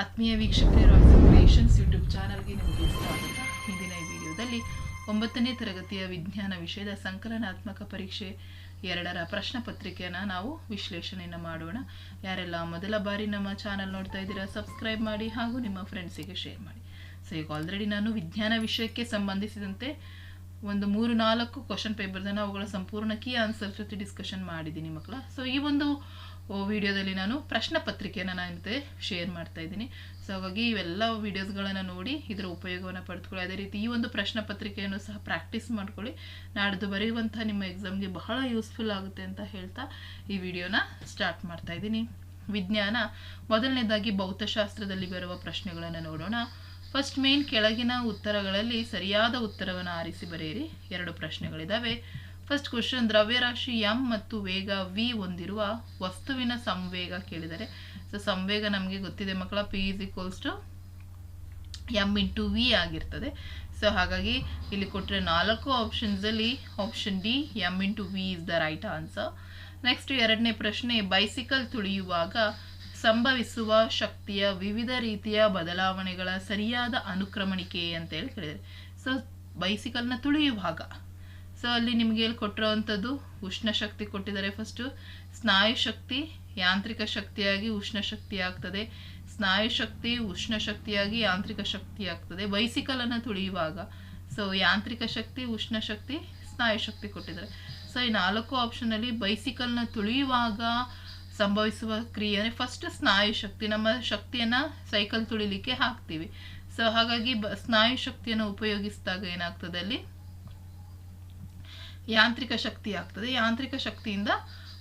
ಆತ್ಮೀಯ ವೀಕ್ಷಕರೇ creations YouTube ಚಾನಲ್ಗೆ ನಿಮಗೆ ಸ್ವಾಗತ. ಇಂದಿನ ಈ ವಿಡಿಯೋದಲ್ಲಿ ಒಂಬತ್ತನೇ ತರಗತಿಯ ವಿಜ್ಞಾನ ವಿಷಯದ ಸಂಕಲನಾತ್ಮಕ ಪರೀಕ್ಷೆ ಎರಡರ ಪ್ರಶ್ನೆ ಪತ್ರಿಕೆಯನ್ನು ನಾವು ವಿಶ್ಲೇಷಣೆಯನ್ನು ಮಾಡೋಣ. ಯಾರೆಲ್ಲ ಮೊದಲ ಬಾರಿ ನಮ್ಮ ಚಾನಲ್ ನೋಡ್ತಾ ಇದ್ದೀರಾ ಸಬ್ಸ್ಕ್ರೈಬ್ ಮಾಡಿ ಹಾಗೂ ನಿಮ್ಮ ಫ್ರೆಂಡ್ಸಿಗೆ ಶೇರ್ ಮಾಡಿ. ಸೊ ಈಗ ಆಲ್ರೆಡಿ ನಾನು ವಿಜ್ಞಾನ ವಿಷಯಕ್ಕೆ ಸಂಬಂಧಿಸಿದಂತೆ ಒಂದು ಮೂರು ನಾಲ್ಕು ಕ್ವಶನ್ ಪೇಪರ್ದನ್ನು ಅವುಗಳ ಸಂಪೂರ್ಣ ಕೀ ಆನ್ಸರ್ ಜೊತೆ ಡಿಸ್ಕಷನ್ ಮಾಡಿದ್ದೀನಿ ಮಕ್ಕಳ. ಸೊ ಈ ಒಂದು ವಿಡಿಯೋದಲ್ಲಿ ನಾನು ಪ್ರಶ್ನೆ ಪತ್ರಿಕೆಯನ್ನು ನಾನು ಶೇರ್ ಮಾಡ್ತಾ ಇದ್ದೀನಿ. ಸೊ ಹಾಗಾಗಿ ಇವೆಲ್ಲ ವಿಡಿಯೋಸ್ಗಳನ್ನು ನೋಡಿ ಇದರ ಉಪಯೋಗವನ್ನು ಪಡೆದುಕೊಳ್ಳಿ ಅದೇ ರೀತಿ ಈ ಒಂದು ಪ್ರಶ್ನೆ ಪತ್ರಿಕೆಯನ್ನು ಸಹ ಪ್ರಾಕ್ಟೀಸ್ ಮಾಡ್ಕೊಳ್ಳಿ. ನಾಡ್ದು ಬರೆಯುವಂಥ ನಿಮ್ಮ ಎಕ್ಸಾಮ್ಗೆ ಬಹಳ ಯೂಸ್ಫುಲ್ ಆಗುತ್ತೆ ಅಂತ ಹೇಳ್ತಾ ಈ ವಿಡಿಯೋನ ಸ್ಟಾರ್ಟ್ ಮಾಡ್ತಾ ಇದ್ದೀನಿ. ವಿಜ್ಞಾನ, ಮೊದಲನೇದಾಗಿ ಭೌತಶಾಸ್ತ್ರದಲ್ಲಿ ಬರುವ ಪ್ರಶ್ನೆಗಳನ್ನು ನೋಡೋಣ. ಫಸ್ಟ್ ಮೇನ್ ಕೆಳಗಿನ ಉತ್ತರಗಳಲ್ಲಿ ಸರಿಯಾದ ಉತ್ತರವನ್ನು ಆರಿಸಿ ಬರೆಯಿರಿ. ಎರಡು ಪ್ರಶ್ನೆಗಳಿದ್ದಾವೆ ಫಸ್ಟ್ ಕ್ವಶನ್ ದ್ರವ್ಯರಾಶಿ ಎಂ ಮತ್ತು ವೇಗ ವಿ ಹೊಂದಿರುವ ವಸ್ತುವಿನ ಸಂವೇಗ ಕೇಳಿದರೆ. ಸೊ ಸಂವೇಗ ನಮಗೆ ಗೊತ್ತಿದೆ ಮಕ್ಕಳ P is equals to M into V ಆಗಿರ್ತದೆ. ಸೊ ಹಾಗಾಗಿ ಇಲ್ಲಿ ಕೊಟ್ಟರೆ ನಾಲ್ಕು ಆಪ್ಷನ್ಸಲ್ಲಿ option D M into V is the right answer next ಎರಡನೇ ಪ್ರಶ್ನೆ ಬೈಸಿಕಲ್ ತುಳಿಯುವಾಗ ಸಂಭವಿಸುವ ಶಕ್ತಿಯ ವಿವಿಧ ರೀತಿಯ ಬದಲಾವಣೆಗಳ ಸರಿಯಾದ ಅನುಕ್ರಮಣಿಕೆ ಅಂತೇಳಿ ಕೇಳಿದರೆ. ಸೊ ಬೈಸಿಕಲ್ನ ತುಳಿಯುವಾಗ ಸೊ ಅಲ್ಲಿ ನಿಮಗೆ ಇಲ್ಲಿ ಕೊಟ್ಟಿರೋವಂಥದ್ದು ಉಷ್ಣ ಶಕ್ತಿ ಕೊಟ್ಟಿದ್ದಾರೆ ಫಸ್ಟು ಸ್ನಾಯು ಶಕ್ತಿ ಯಾಂತ್ರಿಕ ಶಕ್ತಿಯಾಗಿ ಉಷ್ಣ ಶಕ್ತಿ ಆಗ್ತದೆ. ಸ್ನಾಯು ಶಕ್ತಿ ಉಷ್ಣ ಶಕ್ತಿಯಾಗಿ ಯಾಂತ್ರಿಕ ಶಕ್ತಿ ಆಗ್ತದೆ. ಬೈಸಿಕಲನ್ನು ತುಳಿಯುವಾಗ. ಸೊ ಯಾಂತ್ರಿಕ ಶಕ್ತಿ, ಉಷ್ಣ ಶಕ್ತಿ, ಸ್ನಾಯು ಶಕ್ತಿ ಕೊಟ್ಟಿದ್ದಾರೆ. ಸೊ ಈ ನಾಲ್ಕು ಆಪ್ಷನಲ್ಲಿ ಬೈಸಿಕಲ್ನ ತುಳಿಯುವಾಗ ಸಂಭವಿಸುವ ಕ್ರಿಯೆ ಅಂದರೆ ಫಸ್ಟ್ ಸ್ನಾಯು ಶಕ್ತಿ. ನಮ್ಮ ಶಕ್ತಿಯನ್ನು ಸೈಕಲ್ ತುಳಿಲಿಕ್ಕೆ ಹಾಕ್ತೀವಿ. ಸೊ ಹಾಗಾಗಿ ಬ, ಸ್ನಾಯು ಶಕ್ತಿಯನ್ನು ಉಪಯೋಗಿಸಿದಾಗ ಏನಾಗ್ತದೆ ಅಲ್ಲಿ? ಯಾಂತ್ರಿಕ ಶಕ್ತಿ ಆಗ್ತದೆ. ಯಾಂತ್ರಿಕ ಶಕ್ತಿಯಿಂದ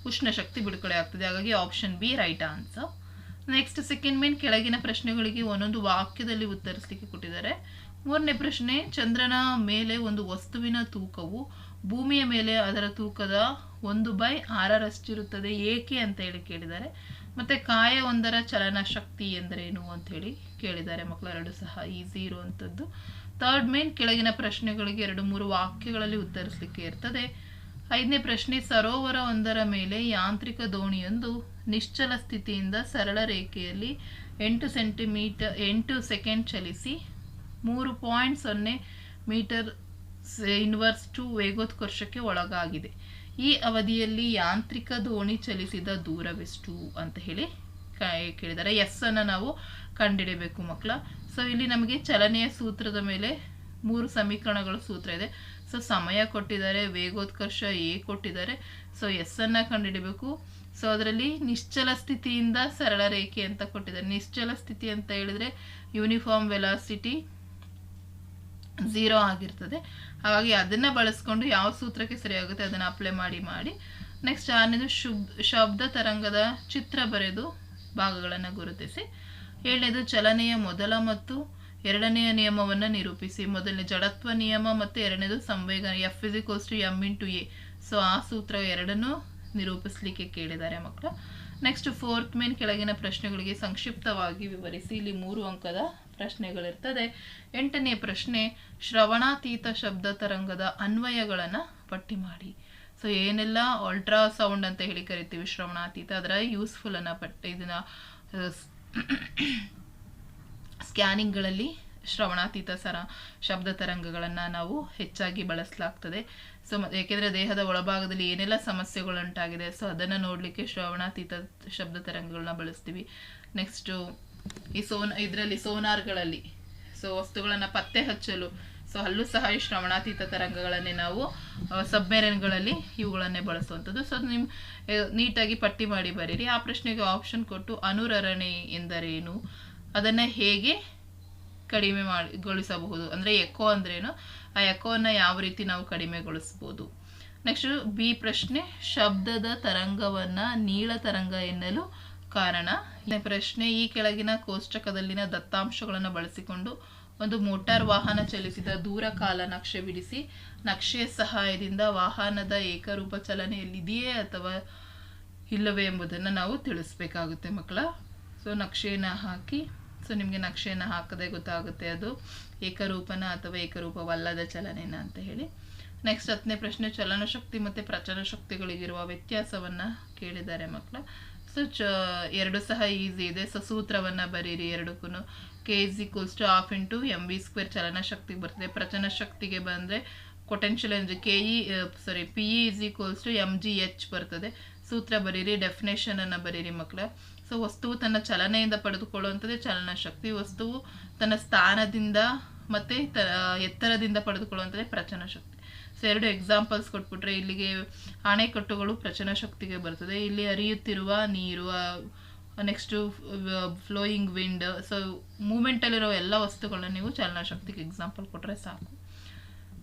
ಉಷ್ಣ ಶಕ್ತಿ ಬಿಡುಗಡೆ ಆಗ್ತದೆ. ಹಾಗಾಗಿ option B right answer next second main ಕೆಳಗಿನ ಪ್ರಶ್ನೆಗಳಿಗೆ ಒಂದೊಂದು ವಾಕ್ಯದಲ್ಲಿ ಉತ್ತರಿಸಲಿಕ್ಕೆ ಕೊಟ್ಟಿದ್ದಾರೆ. ಮೂರನೇ ಪ್ರಶ್ನೆ, ಚಂದ್ರನ ಮೇಲೆ ಒಂದು ವಸ್ತುವಿನ ತೂಕವು ಭೂಮಿಯ ಮೇಲೆ ಅದರ ತೂಕದ ಒಂದು ಬೈ ಆರರಷ್ಟಿರುತ್ತದೆ. ಏಕೆ ಅಂತ ಹೇಳಿ ಕೇಳಿದ್ದಾರೆ. ಮತ್ತೆ ಕಾಯ ಒಂದರ ಚಲನ ಶಕ್ತಿ ಎಂದರೇನು ಅಂತ ಹೇಳಿ ಕೇಳಿದ್ದಾರೆ. ಮಕ್ಕಳೆರಡು ಸಹ ಈಸಿ ಇರುವಂಥದ್ದು ಥರ್ಡ್ ಮೇನ್ ಕೆಳಗಿನ ಪ್ರಶ್ನೆಗಳಿಗೆ ಎರಡು ಮೂರು ವಾಕ್ಯಗಳಲ್ಲಿ ಉತ್ತರಿಸಲಿಕ್ಕೆ ಇರ್ತದೆ. ಐದನೇ ಪ್ರಶ್ನೆ, ಸರೋವರ ಒಂದರ ಮೇಲೆ ಯಾಂತ್ರಿಕ ದೋಣಿಯೊಂದು ನಿಶ್ಚಲ ಸ್ಥಿತಿಯಿಂದ ಸರಳ ರೇಖೆಯಲ್ಲಿ ಎಂಟು ಸೆಂಟಿಮೀಟರ್, ಎಂಟು ಸೆಕೆಂಡ್ ಚಲಿಸಿ ಮೂರು ಪಾಯಿಂಟ್ ಸೊನ್ನೆ ಮೀಟರ್ ಇನ್ವರ್ಸ್ ಟು ವೇಗೋತ್ಕರ್ಷಕ್ಕೆ ಒಳಗಾಗಿದೆ. ಈ ಅವಧಿಯಲ್ಲಿ ಯಾಂತ್ರಿಕ ದೋಣಿ ಚಲಿಸಿದ ದೂರವೆಷ್ಟು ಅಂತ ಹೇಳಿ ಕೇಳಿದ್ದಾರೆ ಎಸ್ ಅನ್ನು ನಾವು ಕಂಡಿಡಿಬೇಕು ಮಕ್ಕಳ. ಸೊ ಇಲ್ಲಿ ನಮಗೆ ಚಲನೆಯ ಸೂತ್ರದ ಮೇಲೆ ಮೂರು ಸಮೀಕರಣಗಳ ಸೂತ್ರ ಇದೆ. ಸೊ ಸಮಯ ಕೊಟ್ಟಿದ್ದಾರೆ, ವೇಗೋತ್ಕರ್ಷ ಎ ಕೊಟ್ಟಿದ್ದಾರೆ. ಸೊ ಎಸ್ ಅನ್ನ ಕಂಡುಹಿಡಬೇಕು. ಸೊ ಅದರಲ್ಲಿ ನಿಶ್ಚಲ ಸ್ಥಿತಿಯಿಂದ ಸರಳ ರೇಖೆ ಅಂತ ಕೊಟ್ಟಿದ್ದಾರೆ. ನಿಶ್ಚಲ ಸ್ಥಿತಿ ಅಂತ ಹೇಳಿದ್ರೆ ಯೂನಿಫಾರ್ಮ್ ವೆಲಾಸಿಟಿ ಝೀರೋ ಆಗಿರ್ತದೆ. ಹಾಗಾಗಿ ಅದನ್ನು ಬಳಸ್ಕೊಂಡು ಯಾವ ಸೂತ್ರಕ್ಕೆ ಸರಿಯಾಗುತ್ತೆ ಅದನ್ನು ಅಪ್ಲೈ ಮಾಡಿ ಮಾಡಿ. ನೆಕ್ಸ್ಟ್ ಆರನೇದು ಶುಬ್, ಶಬ್ದ ತರಂಗದ ಚಿತ್ರ ಬರೆದು ಭಾಗಗಳನ್ನು ಗುರುತಿಸಿ. ಏಳನೇದು ಚಲನೆಯ ಮೊದಲ ಮತ್ತು ಎರಡನೆಯ ನಿಯಮವನ್ನು ನಿರೂಪಿಸಿ. ಮೊದಲನೇ ಜಡತ್ವ ನಿಯಮ ಮತ್ತು ಎರಡನೇದು ಸಂವೇಗ. F is equals to M to A so ಆ ಸೂತ್ರ ಎರಡನ್ನೂ ನಿರೂಪಿಸಲಿಕ್ಕೆ ಕೇಳಿದ್ದಾರೆ ಮಕ್ಕಳು. ನೆಕ್ಸ್ಟ್ ಫೋರ್ತ್ ಮೇನ್ ಕೆಳಗಿನ ಪ್ರಶ್ನೆಗಳಿಗೆ ಸಂಕ್ಷಿಪ್ತವಾಗಿ ವಿವರಿಸಿ. ಇಲ್ಲಿ ಮೂರು ಅಂಕದ ಪ್ರಶ್ನೆಗಳಿರ್ತದೆ. ಎಂಟನೇ ಪ್ರಶ್ನೆ, ಶ್ರವಣಾತೀತ ಶಬ್ದ ತರಂಗದ ಅನ್ವಯಗಳನ್ನು ಪಟ್ಟಿ ಮಾಡಿ. ಸೊ ಏನೆಲ್ಲ ಅಲ್ಟ್ರಾ ಸೌಂಡ್ ಅಂತ ಹೇಳಿ ಕರಿತೀವಿ ಶ್ರವಣಾತೀತ. ಅದರ ಯೂಸ್ಫುಲ್ ಅನ್ನ ಪಟ್ಟಿ, ಇದನ್ನ ಸ್ಕ್ಯಾನಿಂಗ್ಗಳಲ್ಲಿ ಶ್ರವಣಾತೀತ ಸರ ಶಬ್ದ ತರಂಗಗಳನ್ನು ನಾವು ಹೆಚ್ಚಾಗಿ ಬಳಸಲಾಗ್ತದೆ. ಸೊ ಏಕೆಂದರೆ ದೇಹದ ಒಳಭಾಗದಲ್ಲಿ ಏನೆಲ್ಲ ಸಮಸ್ಯೆಗಳುಂಟಾಗಿದೆ, ಸೊ ಅದನ್ನು ನೋಡಲಿಕ್ಕೆ ಶ್ರವಣಾತೀತ ಶಬ್ದ ತರಂಗಗಳನ್ನ ಬಳಸ್ತೀವಿ. ನೆಕ್ಸ್ಟು ಈ ಸೋನ್, ಇದರಲ್ಲಿ ಸೋನಾರ್ಗಳಲ್ಲಿ, ಸೊ ವಸ್ತುಗಳನ್ನು ಪತ್ತೆ ಹಚ್ಚಲು ಸೊ ಅಲ್ಲೂ ಸಹ ಈ ಶ್ರವಣಾತೀತ ತರಂಗಗಳನ್ನೇ ನಾವು ಸಬ್ಮೆರನ್ಗಳಲ್ಲಿ ಇವುಗಳನ್ನೇ ಬಳಸುವಂಥದ್ದು. ಸೊ ನಿಮ್ಮ ನೀಟಾಗಿ ಪಟ್ಟಿ ಮಾಡಿ ಬರೀರಿ. ಆ ಪ್ರಶ್ನೆಗೆ ಆಪ್ಷನ್ ಕೊಟ್ಟು ಅನುರರಣೆ ಎಂದರೇನು? ಅದನ್ನು ಹೇಗೆ ಕಡಿಮೆ ಮಾಡಿ ಗೊಳಿಸಬಹುದು ಅಂದರೆ ಎಕೋ ಅಂದ್ರೇನು? ಆ ಎಕೋವನ್ನು ಯಾವ ರೀತಿ ನಾವು ಕಡಿಮೆಗೊಳಿಸ್ಬೋದು? ನೆಕ್ಸ್ಟ್ ಬಿ ಪ್ರಶ್ನೆ, ಶಬ್ದದ ತರಂಗವನ್ನು ನೀಳ ತರಂಗ ಎನ್ನಲು ಕಾರಣ. ಪ್ರಶ್ನೆ ಈ ಕೆಳಗಿನ ಕೋಷ್ಟಕದಲ್ಲಿನ ದತ್ತಾಂಶಗಳನ್ನು ಬಳಸಿಕೊಂಡು ಒಂದು ಮೋಟಾರ್ ವಾಹನ ಚಲಿಸಿದ ದೂರ ಕಾಲ ನಕ್ಷೆ ಬಿಡಿಸಿ ನಕ್ಷೆಯ ಸಹಾಯದಿಂದ ವಾಹನದ ಏಕರೂಪ ಚಲನೆಯಲ್ಲಿದೆಯೇ ಅಥವಾ ಇಲ್ಲವೇ ಎಂಬುದನ್ನು ನಾವು ತಿಳಿಸ್ಬೇಕಾಗುತ್ತೆ ಮಕ್ಕಳ. ಸೊ ನಕ್ಷೆಯನ್ನು ಹಾಕಿ ಸೊ ನಿಮಗೆ ನಕ್ಷೆಯನ್ನು ಹಾಕದೆ ಗೊತ್ತಾಗುತ್ತೆ ಅದು ಏಕರೂಪನ ಅಥವಾ ಏಕರೂಪವಲ್ಲದ ಚಲನೆನ ಅಂತ ಹೇಳಿ. ನೆಕ್ಸ್ಟ್ ಹತ್ತನೇ ಪ್ರಶ್ನೆ, ಚಲನಶಕ್ತಿ ಮತ್ತು ಪ್ರಚನ ಶಕ್ತಿಗಳಿಗಿರುವ ವ್ಯತ್ಯಾಸವನ್ನು ಕೇಳಿದ್ದಾರೆ ಮಕ್ಕಳ. ಸೊ ಚ, ಎರಡು ಸಹ ಈಸಿ ಇದೆ. ಸೊ ಸೂತ್ರವನ್ನು ಬರೀರಿ ಎರಡಕ್ಕೂ K is equals to half into M V square ಚಲನ ಶಕ್ತಿಗೆ ಬರ್ತದೆ ಪ್ರಚನ ಶಕ್ತಿಗೆ ಬಂದರೆ potential energy K E sorry P E is equals to M G H ಬರ್ತದೆ. ಸೂತ್ರ ಬರೀರಿ ಡೆಫಿನೇಷನನ್ನು ಬರೀರಿ ಮಕ್ಕಳ ಸೊ ವಸ್ತುವು ತನ್ನ ಚಲನೆಯಿಂದ ಪಡೆದುಕೊಳ್ಳುವಂಥದ್ದೇ ಚಲನ ಶಕ್ತಿ. ವಸ್ತುವು ತನ್ನ ಸ್ಥಾನದಿಂದ ಮತ್ತು ತ ಎತ್ತರದಿಂದ ಪಡೆದುಕೊಳ್ಳುವಂಥದ್ದೇ ಪ್ರಚನ ಶಕ್ತಿ. ಸೊ ಎರಡು ಎಕ್ಸಾಂಪಲ್ಸ್ ಕೊಟ್ಬಿಟ್ರೆ ಇಲ್ಲಿಗೆ ಅಣೆಕಟ್ಟುಗಳು ಪ್ರಚನ ಶಕ್ತಿಗೆ ಬರ್ತದೆ. ಇಲ್ಲಿ ಹರಿಯುತ್ತಿರುವ ನೀರು ನೆಕ್ಸ್ಟು ಫ್ಲೋಯಿಂಗ್ ವಿಂಡ್ ಸೊ ಮೂಮೆಂಟಲ್ಲಿರೋ ಎಲ್ಲ ವಸ್ತುಗಳನ್ನ ನೀವು ಚಲನಶಕ್ತಿಗೆ ಎಕ್ಸಾಂಪಲ್ ಕೊಟ್ಟರೆ ಸಾಕು.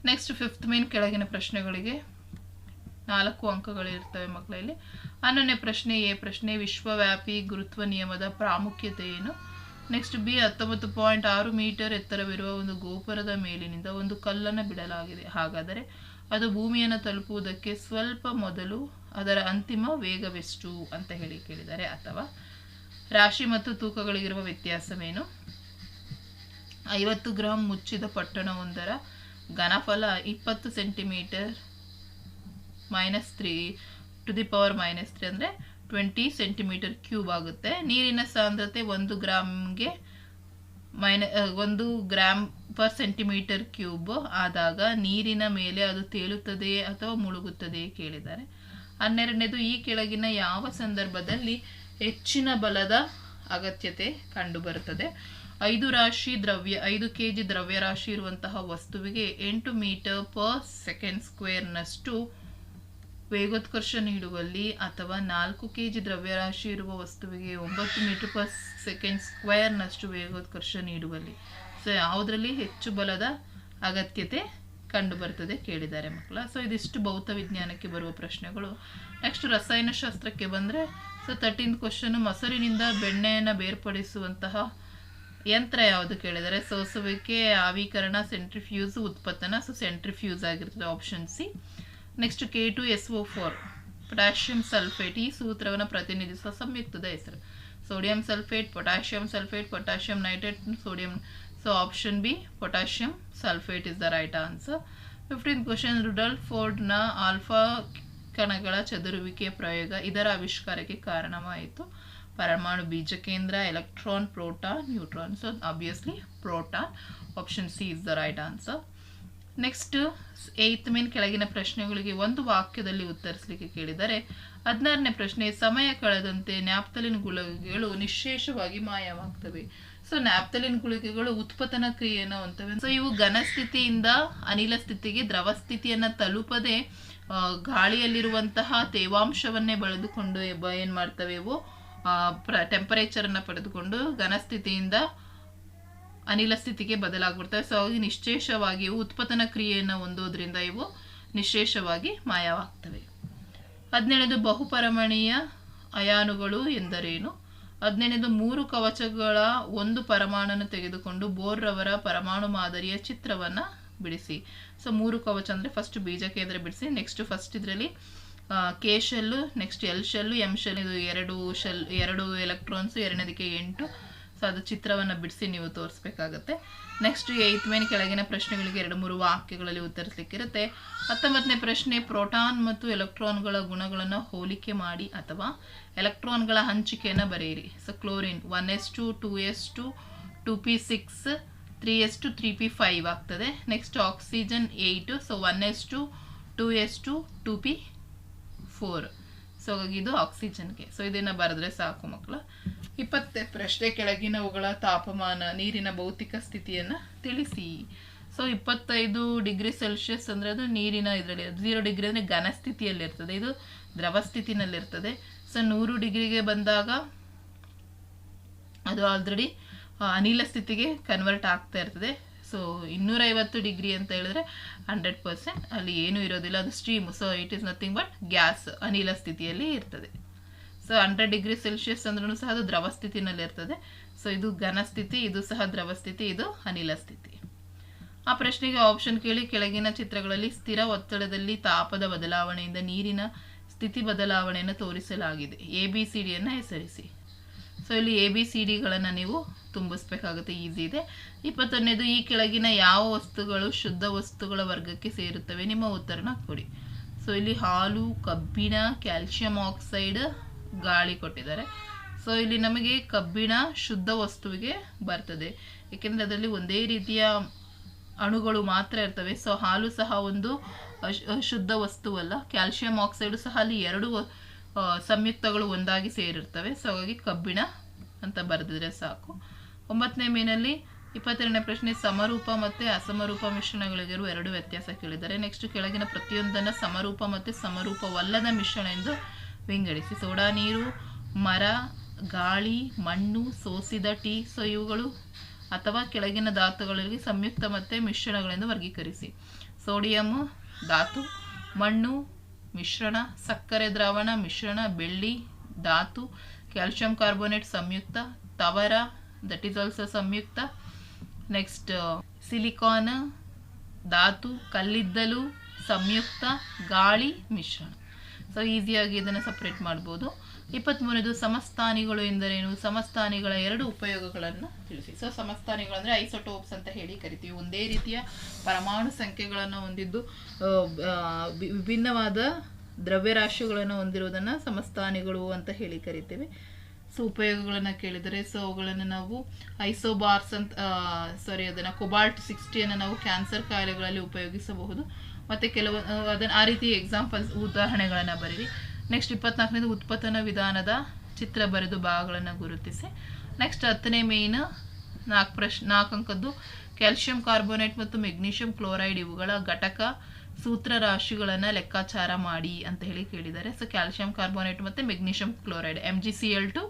ನೆಕ್ಸ್ಟ್ ಫಿಫ್ತ್ ಮೇನ್ ಕೆಳಗಿನ ಪ್ರಶ್ನೆಗಳಿಗೆ ನಾಲ್ಕು ಅಂಕಗಳಿರ್ತವೆ ಮಕ್ಕಳಲ್ಲಿ ಹನ್ನೊಂದನೇ ಪ್ರಶ್ನೆ ಎ, ಪ್ರಶ್ನೆ ವಿಶ್ವವ್ಯಾಪಿ ಗುರುತ್ವ ನಿಯಮದ ಪ್ರಾಮುಖ್ಯತೆ ಏನು? ನೆಕ್ಸ್ಟ್ ಬಿ, ಹತ್ತೊಂಬತ್ತು ಪಾಯಿಂಟ್ ಆರು ಮೀಟರ್ ಎತ್ತರವಿರುವ ಒಂದು ಗೋಪುರದ ಮೇಲಿನಿಂದ ಒಂದು ಕಲ್ಲನ್ನು ಬಿಡಲಾಗಿದೆ. ಹಾಗಾದರೆ ಅದು ಭೂಮಿಯನ್ನು ತಲುಪುವುದಕ್ಕೆ ಸ್ವಲ್ಪ ಮೊದಲು ಅದರ ಅಂತಿಮ ವೇಗವೆಷ್ಟು ಅಂತ ಹೇಳಿ ಕೇಳಿದ್ದಾರೆ. ಅಥವಾ ರಾಶಿ ಮತ್ತು ತೂಕಗಳಿಗಿರುವ ವ್ಯತ್ಯಾಸವೇನು? ಐವತ್ತು ಗ್ರಾಂ ಮುಚ್ಚಿದ ಪಟ್ಟಣವೊಂದರ ಘನಫಲ ಇಪ್ಪತ್ತು centimetre minus three to the power minus three ಅಂದರೆ ಟ್ವೆಂಟಿ ಸೆಂಟಿಮೀಟರ್ ಕ್ಯೂಬ್ ಆಗುತ್ತೆ. ನೀರಿನ ಸಾಂದ್ರತೆ ಒಂದು ಗ್ರಾಮ್ಗೆ ಮೈನ ಒಂದು ಗ್ರಾಮ್ ಪರ್ ಸೆಂಟಿಮೀಟರ್ ಕ್ಯೂಬ್ ಆದಾಗ ನೀರಿನ ಮೇಲೆ ಅದು ತೇಲುತ್ತದೆಯೇ ಅಥವಾ ಮುಳುಗುತ್ತದೆಯೇ ಕೇಳಿದ್ದಾರೆ. ಹನ್ನೆರಡನೇದು, ಈ ಕೆಳಗಿನ ಯಾವ ಸಂದರ್ಭದಲ್ಲಿ ಹೆಚ್ಚಿನ ಬಲದ ಅಗತ್ಯತೆ ಕಂಡುಬರುತ್ತದೆ. ಐದು ರಾಶಿ ದ್ರವ್ಯ, ಐದು ಕೆ ಜಿ ದ್ರವ್ಯರಾಶಿ ಇರುವಂತಹ ವಸ್ತುವಿಗೆ ಎಂಟು ಮೀಟರ್ ಪರ್ ಸೆಕೆಂಡ್ ಸ್ಕ್ವೇರ್ನಷ್ಟು ವೇಗೋತ್ಕರ್ಷ ನೀಡುವಲ್ಲಿ ಅಥವಾ ನಾಲ್ಕು ಕೆ ಜಿ ದ್ರವ್ಯರಾಶಿ ಇರುವ ವಸ್ತುವಿಗೆ ಒಂಬತ್ತು ಮೀಟರ್ ಪರ್ ಸೆಕೆಂಡ್ ಸ್ಕ್ವೇರ್ನಷ್ಟು ವೇಗೋತ್ಕರ್ಷ ನೀಡುವಲ್ಲಿ. ಸೊ ಯಾವುದರಲ್ಲಿ ಹೆಚ್ಚು ಬಲದ ಅಗತ್ಯತೆ ಕಂಡು ಬರ್ತದೆ ಕೇಳಿದ್ದಾರೆ ಮಕ್ಕಳ. ಸೊ ಇದಿಷ್ಟು ಭೌತ ವಿಜ್ಞಾನಕ್ಕೆ ಬರುವ ಪ್ರಶ್ನೆಗಳು. ನೆಕ್ಸ್ಟ್ ರಸಾಯನಶಾಸ್ತ್ರಕ್ಕೆ ಬಂದರೆ ಸೊ ತರ್ಟೀನ್ ಕ್ವಶನ್ ಮೊಸರಿನಿಂದ ಬೆಣ್ಣೆಯನ್ನು ಬೇರ್ಪಡಿಸುವಂತಹ ಯಂತ್ರ ಯಾವುದು ಕೇಳಿದರೆ? ಸೋಸುವಿಕೆ, ಆವೀಕರಣ, ಸೆಂಟ್ರಿಫ್ಯೂಸ್, ಉತ್ಪತ್ತನ. ಸೊ ಸೆಂಟ್ರಿಫ್ಯೂಸ್ ಆಗಿರ್ತದೆ option C next K two S O four potassium sulphate ಈ ಸೂತ್ರವನ್ನು ಪ್ರತಿನಿಧಿಸುವ ಸಂಯುಕ್ತದ ಹೆಸರು. Sodium sulphate potassium sulphate potassium nitrate sodium so option B potassium sulphate is the right answer fifteen question ರುಡಲ್ ಫೋರ್ಡ್ನ alpha ಕಣಗಳ ಚದುರುವಿಕೆಯ ಪ್ರಯೋಗ ಇದರ ಆವಿಷ್ಕಾರಕ್ಕೆ ಕಾರಣವಾಯಿತು. ಪರಮಾಣು ಬೀಜ ಕೇಂದ್ರ, electron, proton, neutron so obviously proton option C is the right answer next eighth main ಕೆಳಗಿನ ಪ್ರಶ್ನೆಗಳಿಗೆ ಒಂದು ವಾಕ್ಯದಲ್ಲಿ ಉತ್ತರಿಸಲಿಕ್ಕೆ ಕೇಳಿದರೆ, ಹದಿನಾರನೇ ಪ್ರಶ್ನೆ, ಸಮಯ ಕಳೆದಂತೆ ನ್ಯಾಪ್ತಲಿನ್ ಗುಳಿಗೆಗಳು ನಿಶೇಷವಾಗಿ ಮಾಯವಾಗ್ತವೆ. ಸೊ ನ್ಯಾಪ್ತಲಿನ್ ಗುಳಿಗೆಗಳು ಉತ್ಪತನ ಕ್ರಿಯೆಯನ್ನು ಹೊಂತವೆ ಸೊ ಇವು ಘನ ಸ್ಥಿತಿಯಿಂದ ಅನಿಲ ಸ್ಥಿತಿಗೆ ದ್ರವ ಸ್ಥಿತಿಯನ್ನು ತಲುಪದೆ ಗಾಳಿಯಲ್ಲಿರುವಂತಹ ತೇವಾಂಶವನ್ನೇ ಬೆಳೆದುಕೊಂಡು ಏನು ಮಾಡ್ತವೆ ಇವು? ಟೆಂಪರೇಚರನ್ನು ಪಡೆದುಕೊಂಡು ಘನ ಸ್ಥಿತಿಯಿಂದ ಅನಿಲ ಸ್ಥಿತಿಗೆ ಬದಲಾಗ್ಬಿಡ್ತವೆ. ಸೊ ಅವು ನಿಶ್ಚೇಷವಾಗಿ ಉತ್ಪತನ ಕ್ರಿಯೆಯನ್ನು ಹೊಂದೋದ್ರಿಂದ ಇವು ನಿಶೇಷವಾಗಿ ಮಾಯವಾಗ್ತವೆ. ಹದಿನೇಳದು ಬಹುಪರಮಾಣೀಯ ಅಯಾನುಗಳು ಎಂದರೇನು? ಹದಿನೇಳದು ಮೂರು ಕವಚಗಳ ಒಂದು ಪರಮಾಣನ್ನು ತೆಗೆದುಕೊಂಡು ಬೋರ್ರವರ ಪರಮಾಣು ಮಾದರಿಯ ಚಿತ್ರವನ್ನು ಬಿಡಿಸಿ. ಸೊ ಮೂರು ಕವಚ ಅಂದರೆ ಫಸ್ಟ್ ಬೀಜಕ್ಕೆ ಇದ್ರೆ ಬಿಡಿಸಿ ನೆಕ್ಸ್ಟ್ ಫಸ್ಟ್ ಇದರಲ್ಲಿ K shell next L shell M shell ಇದು ಎರಡು ಶೆಲ್ ಎರಡು ಎಲೆಕ್ಟ್ರಾನ್ಸು ಎರಡನೇದಕ್ಕೆ ಎಂಟು. ಸೊ ಅದು ಚಿತ್ರವನ್ನು ಬಿಡಿಸಿ ನೀವು ತೋರಿಸ್ಬೇಕಾಗತ್ತೆ. ನೆಕ್ಸ್ಟ್ ಏತ್ ಮೇನ್ ಕೆಳಗಿನ ಪ್ರಶ್ನೆಗಳಿಗೆ ಎರಡು ಮೂರು ವಾಕ್ಯಗಳಲ್ಲಿ ಉತ್ತರಿಸಲಿಕ್ಕಿರುತ್ತೆ. ಹತ್ತೊಂಬತ್ತನೇ ಪ್ರಶ್ನೆ ಪ್ರೋಟಾನ್ ಮತ್ತು ಎಲೆಕ್ಟ್ರಾನ್ಗಳ ಗುಣಗಳನ್ನು ಹೋಲಿಕೆ ಮಾಡಿ ಅಥವಾ ಎಲೆಕ್ಟ್ರಾನ್ಗಳ ಹಂಚಿಕೆಯನ್ನು ಬರೆಯಿರಿ. So chlorine one S two two S two two P six three S two three P five ಆಗ್ತದೆ. Next oxygen eight so one S two two S two two P four so ಹಾಗಾಗಿ ಇದು ಆಕ್ಸಿಜನ್ಗೆ so ಇದನ್ನು ಬರೆದ್ರೆ ಸಾಕು ಮಕ್ಕಳು. ಇಪ್ಪತ್ತೆ ಪ್ರಶ್ನೆ ಕೆಳಗಿನವುಗಳ ತಾಪಮಾನ, ನೀರಿನ ಭೌತಿಕ ಸ್ಥಿತಿಯನ್ನು ತಿಳಿಸಿ. ಸೊ ಇಪ್ಪತ್ತೈದು ಡಿಗ್ರಿ ಸೆಲ್ಸಿಯಸ್ ಅಂದರೆ ಅದು ನೀರಿನ ಇದರಲ್ಲಿ ಝೀರೋ ಡಿಗ್ರಿ ಅಂದರೆ ಘನ ಸ್ಥಿತಿಯಲ್ಲಿರ್ತದೆ. ಇದು ದ್ರವ ಸ್ಥಿತಿನಲ್ಲಿರ್ತದೆ. ಸೊ ನೂರು ಡಿಗ್ರಿಗೆ ಬಂದಾಗ ಅದು ಆಲ್ರೆಡಿ ಅನಿಲ ಸ್ಥಿತಿಗೆ ಕನ್ವರ್ಟ್ ಆಗ್ತಾ ಇರ್ತದೆ. ಸೊ ಇನ್ನೂರೈವತ್ತು ಡಿಗ್ರಿ ಅಂತ ಹೇಳಿದ್ರೆ ಹಂಡ್ರೆಡ್ ಪರ್ಸೆಂಟ್ ಅಲ್ಲಿ ಏನೂ ಇರೋದಿಲ್ಲ, ಅದು stream so it is nothing but gas ಅನಿಲ ಸ್ಥಿತಿಯಲ್ಲಿ ಇರ್ತದೆ. ಸೊ ಹಂಡ್ರೆಡ್ ಡಿಗ್ರಿ ಸೆಲ್ಸಿಯಸ್ ಅಂದ್ರೂ ಸಹ ಅದು ದ್ರವ ಸ್ಥಿತಿನಲ್ಲಿ ಇರ್ತದೆ. ಸೊ ಇದು ಘನ ಸ್ಥಿತಿ, ಇದು ಸಹ ದ್ರವ ಸ್ಥಿತಿ, ಇದು ಅನಿಲ ಸ್ಥಿತಿ. ಆ ಪ್ರಶ್ನೆಗೆ ಆಪ್ಷನ್ ಕೇಳಿ ಕೆಳಗಿನ ಚಿತ್ರಗಳಲ್ಲಿ ಸ್ಥಿರ ಒತ್ತಡದಲ್ಲಿ ತಾಪದ ಬದಲಾವಣೆಯಿಂದ ನೀರಿನ ಸ್ಥಿತಿ ಬದಲಾವಣೆಯನ್ನು ತೋರಿಸಲಾಗಿದೆ. ಎ ಬಿ ಸಿ ಡಿಯನ್ನು ಹೆಸರಿಸಿ. ಸೊ ಇಲ್ಲಿ ಎ ಬಿ ಸಿ ಡಿಗಳನ್ನು ನೀವು ತುಂಬಿಸ್ಬೇಕಾಗುತ್ತೆ ಈಸಿ ಇದೆ. ಇಪ್ಪತ್ತೊಂದನೇದು, ಈ ಕೆಳಗಿನ ಯಾವ ವಸ್ತುಗಳು ಶುದ್ಧ ವಸ್ತುಗಳ ವರ್ಗಕ್ಕೆ ಸೇರುತ್ತವೆ? ನಿಮ್ಮ ಉತ್ತರನ ಕೊಡಿ. ಸೊ ಇಲ್ಲಿ ಹಾಲು, ಕಬ್ಬಿಣ, ಕ್ಯಾಲ್ಶಿಯಂ ಆಕ್ಸೈಡ್, ಗಾಳಿ ಕೊಟ್ಟಿದ್ದಾರೆ. ಸೊ ಇಲ್ಲಿ ನಮಗೆ ಕಬ್ಬಿಣ ಶುದ್ಧ ವಸ್ತುವಿಗೆ ಬರ್ತದೆ. ಏಕೆಂದರೆ ಅದರಲ್ಲಿ ಒಂದೇ ರೀತಿಯ ಅಣುಗಳು ಮಾತ್ರ ಇರ್ತವೆ. ಸೊ ಹಾಲು ಸಹ ಒಂದು ಶುದ್ಧ ವಸ್ತುವಲ್ಲ. ಕ್ಯಾಲ್ಸಿಯಂ ಆಕ್ಸೈಡು ಸಹ ಅಲ್ಲಿ ಎರಡು ಸಂಯುಕ್ತಗಳು ಒಂದಾಗಿ ಸೇರಿರ್ತವೆ. ಸೊ ಹಾಗಾಗಿ ಕಬ್ಬಿಣ ಅಂತ ಬರೆದಿದ್ರೆ ಸಾಕು. ಒಂಬತ್ತನೇ ಮೇನಲ್ಲಿ ಇಪ್ಪತ್ತೆರಡನೇ ಪ್ರಶ್ನೆ ಸಮರೂಪ ಮತ್ತು ಅಸಮರೂಪ ಮಿಶ್ರಣಗಳಿಗಿರುವ ಎರಡು ವ್ಯತ್ಯಾಸ ಕೇಳಿದ್ದಾರೆ. ನೆಕ್ಸ್ಟ್ ಕೆಳಗಿನ ಪ್ರತಿಯೊಂದನ್ನು ಸಮರೂಪ ಮತ್ತು ಸಮರೂಪವಲ್ಲದ ಮಿಶ್ರಣ ಎಂದು ವಿಂಗಡಿಸಿ. ಸೋಡಾ ನೀರು, ಮರ, ಗಾಳಿ, ಮಣ್ಣು, ಸೋಸಿದ ಟೀ, ಸೊ ಇವುಗಳು ಅಥವಾ ಕೆಳಗಿನ ಧಾತುಗಳಲ್ಲಿ ಸಂಯುಕ್ತ ಮತ್ತು ಮಿಶ್ರಣಗಳೆಂದು ವರ್ಗೀಕರಿಸಿ. ಸೋಡಿಯಂ, ಧಾತು, ಮಣ್ಣು, ಮಿಶ್ರಣ, ಸಕ್ಕರೆ, ದ್ರಾವಣ, ಮಿಶ್ರಣ, ಬೆಳ್ಳಿ, ಧಾತು ಕ್ಯಾಲ್ಶಿಯಂ ಕಾರ್ಬೋನೇಟ್ ಸಂಯುಕ್ತ, ತವರ ದಟ್ ಈಸ್ ಆಲ್ಸೋ ಸಂಯುಕ್ತ. ನೆಕ್ಸ್ಟ್ ಸಿಲಿಕಾನ್ ಧಾತು, ಕಲ್ಲಿದ್ದಲು ಸಂಯುಕ್ತ, ಗಾಳಿ, ಮಿಶ್ರಣ. ಸೊ ಈಸಿಯಾಗಿ ಇದನ್ನು ಸಪ್ರೇಟ್ ಮಾಡ್ಬೋದು. ಇಪ್ಪತ್ತ್ಮೂರನೇದು ಸಮಸ್ಥಾನಿಗಳು ಎಂದರೇನು? ಸಮಸ್ಥಾನಿಗಳ ಎರಡು ಉಪಯೋಗಗಳನ್ನು ತಿಳಿಸಿ. ಸೊ ಸಮಸ್ಥಾನಿಗಳು ಅಂದರೆ ಐಸೋಟೋಪ್ಸ್ ಅಂತ ಹೇಳಿ ಕರಿತೀವಿ. ಒಂದೇ ರೀತಿಯ ಪರಮಾಣು ಸಂಖ್ಯೆಗಳನ್ನು ಹೊಂದಿದ್ದು ವಿ- ವಿಭಿನ್ನವಾದ ದ್ರವ್ಯರಾಶಿಗಳನ್ನು ಹೊಂದಿರುವುದನ್ನು ಸಮಸ್ಥಾನಿಗಳು ಅಂತ ಹೇಳಿ ಕರಿತೇವೆ. ಸೊ, ಉಪಯೋಗಗಳನ್ನು ಕೇಳಿದರೆ, ಸೊ, ಅವುಗಳನ್ನು ನಾವು ಐಸೋಬಾರ್ಸ್ ಅಂತ ಸಾರಿ ಅದನ್ನು ಕೊಬಾಲ್ಟ್ ಸಿಕ್ಸ್ಟಿಯನ್ನು ನಾವು ಕ್ಯಾನ್ಸರ್ ಕಾಯಿಲೆಗಳಲ್ಲಿ ಉಪಯೋಗಿಸಬಹುದು. ಮತ್ತು ಕೆಲವು ಅದನ್ನು ಆ ರೀತಿ ಎಕ್ಸಾಂಪಲ್ಸ್ ಉದಾಹರಣೆಗಳನ್ನು ಬರೀರಿ. ನೆಕ್ಸ್ಟ್ ಇಪ್ಪತ್ನಾಲ್ಕನೇದು ಉತ್ಪತನ ವಿಧಾನದ ಚಿತ್ರ ಬರೆದು ಭಾಗಗಳನ್ನು ಗುರುತಿಸಿ. ನೆಕ್ಸ್ಟ್ ಹತ್ತನೇ ಮೇಯ್ನ್ ನಾಲ್ಕು ಪ್ರಶ್, ನಾಲ್ಕು ಅಂಕದ್ದು, ಕ್ಯಾಲ್ಶಿಯಂ ಕಾರ್ಬೋನೇಟ್ ಮತ್ತು ಮೆಗ್ನೀಷಿಯಂ ಕ್ಲೋರೈಡ್ ಇವುಗಳ ಘಟಕ ಸೂತ್ರ ರಾಶಿಗಳನ್ನು ಲೆಕ್ಕಾಚಾರ ಮಾಡಿ ಅಂತ ಹೇಳಿ ಕೇಳಿದ್ದಾರೆ. ಸೊ ಕ್ಯಾಲ್ಸಿಯಂ ಕಾರ್ಬೋನೇಟ್ ಮತ್ತು magnesium chloride M G C L two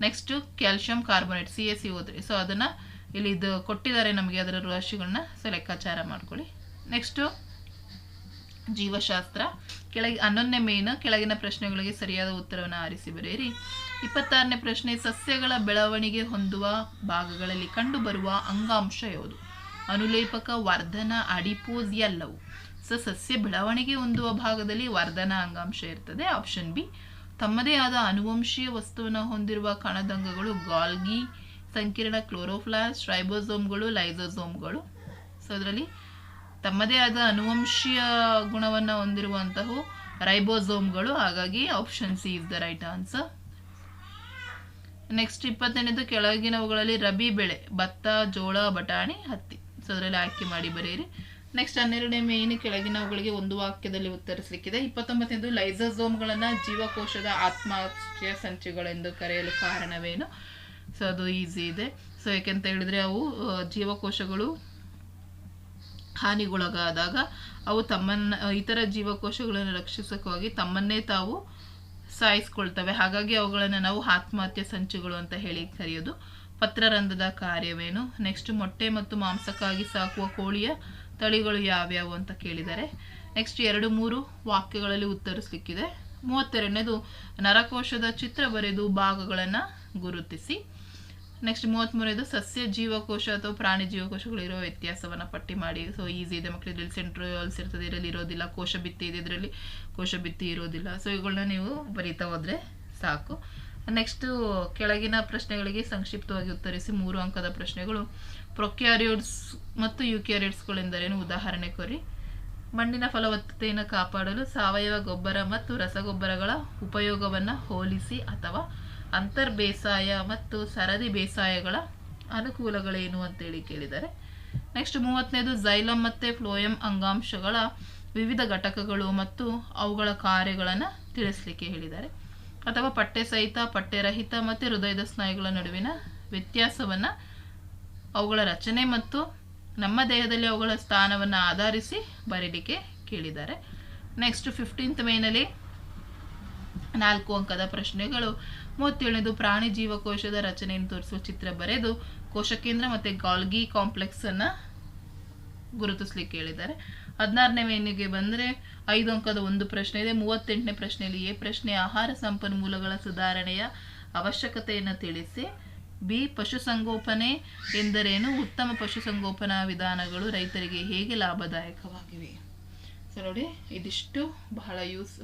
next calcium carbonate C S C ಓದ್ರಿ ಸೊ ಅದನ್ನು ಇಲ್ಲಿ ಇದು ಕೊಟ್ಟಿದ್ದಾರೆ ನಮಗೆ ಅದರ ರಾಶಿಗಳನ್ನ. ಸೊ ಲೆಕ್ಕಾಚಾರ ಮಾಡ್ಕೊಳ್ಳಿ. ನೆಕ್ಸ್ಟು ಜೀವಶಾಸ್ತ್ರ. ಕೆಳಗೆ ಹನ್ನೊಂದನೇ ಮೇನ್ ಕೆಳಗಿನ ಪ್ರಶ್ನೆಗಳಿಗೆ ಸರಿಯಾದ ಉತ್ತರವನ್ನು ಆರಿಸಿ ಬರೆಯಿರಿ. ಇಪ್ಪತ್ತಾರನೇ ಪ್ರಶ್ನೆ, ಸಸ್ಯಗಳ ಬೆಳವಣಿಗೆ ಹೊಂದುವ ಭಾಗಗಳಲ್ಲಿ ಕಂಡುಬರುವ ಅಂಗಾಂಶ ಯಾವುದು? ಅನುಲೇಪಕ, ವರ್ಧನ, ಅಡಿಪೋಸ್, ಎಲ್ಲವು. ಸೊ ಸಸ್ಯ ಬೆಳವಣಿಗೆ ಹೊಂದುವ ಭಾಗದಲ್ಲಿ ವರ್ಧನ ಅಂಗಾಂಶ ಇರ್ತದೆ. ಆಪ್ಷನ್ ಬಿ ತಮ್ಮದೇ ಆದ ಅನುವಂಶೀಯ ವಸ್ತುವನ್ನು ಹೊಂದಿರುವ ಕಣದಂಗಗಳು ಗಾಲ್ಗಿ, ಸಂಕೀರ್ಣ ಕ್ಲೋರೋಫ್ಲಾಸ್ ರೈಬೋಸೋಮ್ಗಳು, ಲೈಸೋಸೋಮ್ಗಳು. ಸೊ ಅದರಲ್ಲಿ ತಮ್ಮದೇ ಆದ ಅನುವಂಶೀಯ ಗುಣವನ್ನು ಹೊಂದಿರುವಂತಹ ರೈಬೋಸೋಮ್ಗಳು. ಹಾಗಾಗಿ option C is the right answer next ಇಪ್ಪತ್ತೆಂಟು ಕೆಳಗಿನವುಗಳಲ್ಲಿ ರಬಿ ಬೆಳೆ, ಭತ್ತ, ಜೋಳ, ಬಟಾಣಿ, ಹತ್ತಿ. ಸೊ ಅದರಲ್ಲಿ ಆಯ್ಕೆ ಮಾಡಿ ಬರೆಯಿರಿ. ನೆಕ್ಸ್ಟ್ ಹನ್ನೆರಡನೇ ಮೇನ್ ಕೆಳಗಿನವುಗಳಿಗೆ ಒಂದು ವಾಕ್ಯದಲ್ಲಿ ಉತ್ತರಿಸಲಿಕ್ಕಿದೆ. ಇಪ್ಪತ್ತೊಂಬತ್ತನೇದು ಲೈಸೋಸೋಮ್ಗಳನ್ನು ಜೀವಕೋಶದ ಆತ್ಮಹತ್ಯೆ ಸಂಚುಗಳೆಂದು ಕರೆಯಲು ಕಾರಣವೇನು? ಸೊ ಅದು ಈಸಿ ಇದೆ. ಸೊ ಯಾಕೆಂತ ಹೇಳಿದ್ರೆ ಅವು ಜೀವಕೋಶಗಳು ಹಾನಿಗೊಳಗಾದಾಗ ಅವು ತಮ್ಮನ್ನ, ಇತರ ಜೀವಕೋಶಗಳನ್ನು ರಕ್ಷಿಸೋಕ್ಕಾಗಿ ತಮ್ಮನ್ನೇ ತಾವು ಸಾಯಿಸ್ಕೊಳ್ತವೆ. ಹಾಗಾಗಿ ಅವುಗಳನ್ನು ನಾವು ಆತ್ಮಹತ್ಯೆ ಸಂಚುಗಳು ಅಂತ ಹೇಳಿ ಕರೆಯೋದು. ಪತ್ರರಂಧದ ಕಾರ್ಯವೇನು? ನೆಕ್ಸ್ಟ್ ಮೊಟ್ಟೆ ಮತ್ತು ಮಾಂಸಕ್ಕಾಗಿ ಸಾಕುವ ಕೋಳಿಯ ತಳಿಗಳು ಯಾವ್ಯಾವು ಅಂತ ಕೇಳಿದ್ದಾರೆ ನೆಕ್ಸ್ಟ್ ಎರಡು ಮೂರು ವಾಕ್ಯಗಳಲ್ಲಿ ಉತ್ತರಿಸಲಿಕ್ಕಿದೆ ಮೂವತ್ತೆರಡನೇದು, ನರಕೋಶದ ಚಿತ್ರ ಬರೆದು ಭಾಗಗಳನ್ನು ಗುರುತಿಸಿ. ನೆಕ್ಸ್ಟ್ ಮೂವತ್ತ್ಮೂರನೇದು ಸಸ್ಯ ಜೀವಕೋಶ ಅಥವಾ ಪ್ರಾಣಿ ಜೀವಕೋಶಗಳಿರೋ ವ್ಯತ್ಯಾಸವನ್ನು ಪಟ್ಟಿ ಮಾಡಿ. ಸೊ ಈಸಿ ಇದೆ ಮಕ್ಕಳು ಇದರಲ್ಲಿ ಸೆಂಟ್ರೋಲ್ಸ್ ಇರ್ತದೆ, ಇದರಲ್ಲಿ ಇರೋದಿಲ್ಲ. ಕೋಶ ಭಿತ್ತಿ ಇದೆ, ಇದರಲ್ಲಿ ಕೋಶ ಭಿತ್ತಿ ಇರೋದಿಲ್ಲ. ಸೊ ಇವುಗಳನ್ನ ನೀವು ಬರೀತಾ ಹೋದರೆ ಸಾಕು. ನೆಕ್ಸ್ಟು ಕೆಳಗಿನ ಪ್ರಶ್ನೆಗಳಿಗೆ ಸಂಕ್ಷಿಪ್ತವಾಗಿ ಉತ್ತರಿಸಿ ಮೂರು ಅಂಕದ ಪ್ರಶ್ನೆಗಳು. ಪ್ರೊಕ್ಯಾರಿಯೋಡ್ಸ್ ಮತ್ತು ಯುಕ್ಯಾರಿಯೋಡ್ಸ್ಗಳೆಂದರೇನು ಉದಾಹರಣೆ ಕೊರಿ ಮಣ್ಣಿನ ಫಲವತ್ತತೆಯನ್ನು ಕಾಪಾಡಲು ಸಾವಯವ ಗೊಬ್ಬರ ಮತ್ತು ರಸಗೊಬ್ಬರಗಳ ಉಪಯೋಗವನ್ನು ಹೋಲಿಸಿ ಅಥವಾ ಅಂತರ್ ಬೇಸಾಯ ಮತ್ತು ಸರದಿ ಬೇಸಾಯಗಳ ಅನುಕೂಲಗಳೇನು ಅಂತೇಳಿ ಕೇಳಿದ್ದಾರೆ ನೆಕ್ಸ್ಟ್ ಮೂವತ್ತನೇದು ಝೈಲಮ್ ಮತ್ತು ಫ್ಲೋಯಮ್ ಅಂಗಾಂಶಗಳ ವಿವಿಧ ಘಟಕಗಳು ಮತ್ತು ಅವುಗಳ ಕಾರ್ಯಗಳನ್ನು ತಿಳಿಸ್ಲಿಕ್ಕೆ ಹೇಳಿದ್ದಾರೆ ಅಥವಾ ಪಠ್ಯ ಸಹಿತ ಪಠ್ಯರಹಿತ ಮತ್ತು ಹೃದಯದ ಸ್ನಾಯುಗಳ ನಡುವಿನ ವ್ಯತ್ಯಾಸವನ್ನು ಅವುಗಳ ರಚನೆ ಮತ್ತು ನಮ್ಮ ದೇಹದಲ್ಲಿ ಅವುಗಳ ಸ್ಥಾನವನ್ನು ಆಧರಿಸಿ ಬರೀಲಿಕ್ಕೆ ಕೇಳಿದ್ದಾರೆ. ನೆಕ್ಸ್ಟ್ ಫಿಫ್ಟೀನ್ತ್ ಮೇನಲ್ಲಿ ನಾಲ್ಕು ಅಂಕದ ಪ್ರಶ್ನೆಗಳು. ಮೂವತ್ತೇಳನೇದು ಪ್ರಾಣಿ ಜೀವಕೋಶದ ರಚನೆಯನ್ನು ತೋರಿಸುವ ಚಿತ್ರ ಬರೆದು ಕೋಶಕೇಂದ್ರ ಮತ್ತು ಗಾಲ್ಗಿ ಕಾಂಪ್ಲೆಕ್ಸ್ ಅನ್ನ ಗುರುತಿಸ್ಲಿಕ್ಕೆ ಹೇಳಿದ್ದಾರೆ. ಹದಿನಾರನೇ ಮೇನಿಗೆ ಬಂದರೆ ಐದು ಅಂಕದ ಒಂದು ಪ್ರಶ್ನೆ ಇದೆ, ಮೂವತ್ತೆಂಟನೇ ಪ್ರಶ್ನೆಯಲ್ಲಿ ಎ ಪ್ರಶ್ನೆ ಆಹಾರ ಸಂಪನ್ಮೂಲಗಳ ಸುಧಾರಣೆಯ ಅವಶ್ಯಕತೆಯನ್ನು ತಿಳಿಸಿ. ಬಿ, ಪಶುಸಂಗೋಪನೆ ಎಂದರೇನು? ಉತ್ತಮ ಪಶುಸಂಗೋಪನಾ ವಿಧಾನಗಳು ರೈತರಿಗೆ ಹೇಗೆ ಲಾಭದಾಯಕವಾಗಿವೆ? ಸೊ ನೋಡಿ, ಇದಿಷ್ಟು ಬಹಳ ಯೂಸ್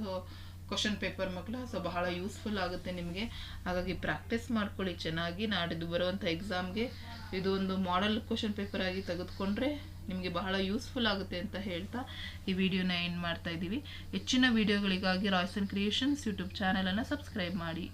ಕ್ವಶನ್ ಪೇಪರ್ ಮಕ್ಕಳು ಸೊ ಬಹಳ ಯೂಸ್ಫುಲ್ ಆಗುತ್ತೆ ನಿಮಗೆ. ಹಾಗಾಗಿ ಪ್ರಾಕ್ಟೀಸ್ ಮಾಡ್ಕೊಳ್ಳಿ, ಚೆನ್ನಾಗಿ ನಾಡಿದ್ದು ಬರುವಂಥ ಎಕ್ಸಾಮ್ಗೆ ಇದು ಒಂದು ಮಾಡೆಲ್ ಕ್ವಶನ್ ಪೇಪರ್ ಆಗಿ ತೆಗೆದುಕೊಂಡ್ರೆ ನಿಮಗೆ ಬಹಳ ಯೂಸ್ಫುಲ್ ಆಗುತ್ತೆ ಅಂತ ಹೇಳ್ತಾ ಈ ವಿಡಿಯೋನ ಎಂಡ್ ಮಾಡ್ತಾ ಇದ್ದೀವಿ. ಹೆಚ್ಚಿನ ವಿಡಿಯೋಗಳಿಗಾಗಿ ರಾಯ್ಸನ್ ಕ್ರಿಯೇಷನ್ಸ್ ಯೂಟ್ಯೂಬ್ ಚಾನಲನ್ನು ಸಬ್ಸ್ಕ್ರೈಬ್ ಮಾಡಿ.